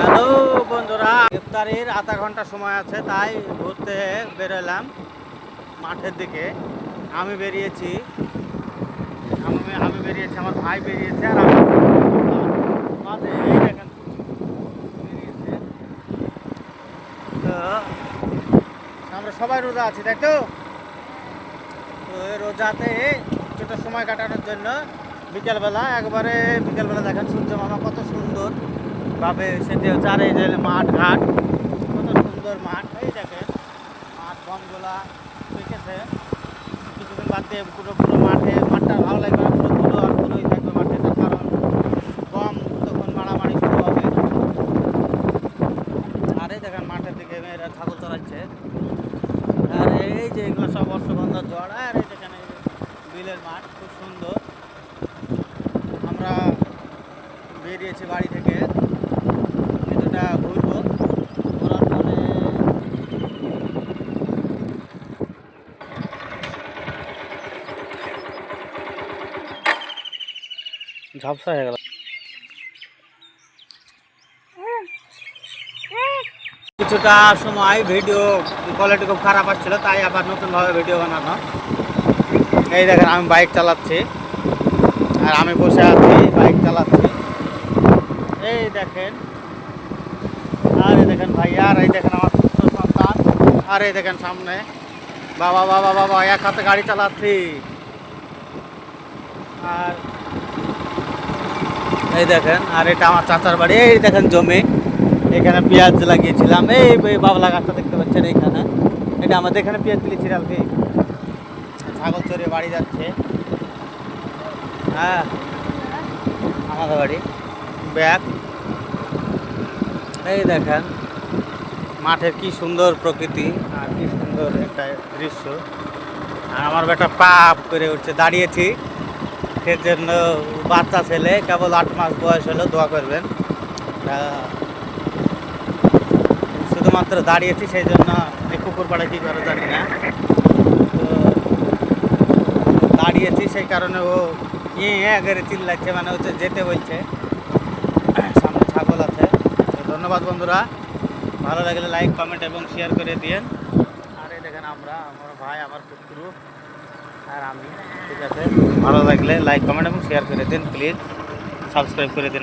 Hello বন্ধুরা ইফতারির আধা ঘণ্টা সময় আছে, তাই ঘুরতে বেরোলাম মাঠের দিকে। আমি বেরিয়েছি, আমি আমি বেরিয়েছি, আমার ভাই বেরিয়েছে আর আমি মাঝে বেরিয়েছে। তো, আমরা সবাই রোজা আছি, তাই তো? তো রোজাতে কিছুটা সময় কাটানোর জন্য বিকেলবেলা, একবারে বিকেলবেলা দেখেন সূর্য মামা কত সুন্দর। ভাবে সেটি চারে যে মাঠ ঘাট। কত সুন্দর মাঠ। এই দেখেন, মাঠ বনগুলা দেখেছে। কিছুদিন বাদ দিয়ে পুরো পুরো মাঠে, মাঠটা ভালো লাগবে না, পুরো পুরো আর পুরোই থাকবে মাঠে, তার কারণ কম তখন মারামারি শুরু হবে। আর এই দেখেন মাঠের দিকে মেয়েরা ছাগল চড়াচ্ছে। আর এই যে এগুলো সব অশ্বগন্ধার জড় আর এই এই বিলের মাঠ, খুব সুন্দর। আমরা বেরিয়েছি বাড়ি থেকে কিছুটা ঘুরবো ঘোরার পরে ঝাপসা হয়ে গেল। কিছুটা সময় ভিডিও কোয়ালিটি খুব খারাপ আসছিল, তাই আবার নতুনভাবে ভিডিও বানানো। এই দেখেন আমি বাইক চালাচ্ছি, আর আমি বসে আছি বাইক চালাচ্ছি। এই দেখেন, আর এই দেখেন ভাই, আর এই দেখেন আমার সন্তান, আর এই দেখেন সামনে। বাবা বাবা বাবা, এক হাতে গাড়ি চালাচ্ছি। আর এই দেখেন, আর এটা আমার চাচার বাড়ি। এই দেখেন জমি। এখানে পেঁয়াজ লাগিয়েছিলাম। এই বাবলা গাছটা দেখতে পাচ্ছেন এইখানে। এটা আমাদের এখানে পেঁয়াজ তুলেছি আর কি। ছাগল চড়ে বাড়ি যাচ্ছে। হ্যাঁ আমাদের বাড়ি। ব্যাগ। এই দেখেন, মাঠের কি সুন্দর প্রকৃতি আর কি সুন্দর একটা দৃশ্য। আর আমার বেটা পাপ করে উঠছে। দাঁড়িয়েছি। এর জন্য বাচ্চা ছেলে, কেবল আট মাস বয়স হলো, দোয়া করবেন। শুধুমাত্র দাঁড়িয়েছি সেই জন্য কুকুর পাড়ে কী করে জানি না। তো দাঁড়িয়েছি, সেই কারণে ও ইয়ে করে চিল্লাচ্ছে মানে হচ্ছে যেতে বলছে। সামনে ছাগল আছে। ধন্যবাদ বন্ধুরা। ভালো লাগলে লাইক কমেন্ট এবং শেয়ার করে দিয়েন। আর দেখেন আমরা, আমার ভাই, আমার পুত্র আর আমি, ঠিক আছে। ভালো লাগলে লাইক কমেন্ট এবং শেয়ার করে দিন প্লিজ সাবস্ক্রাইব করে দিন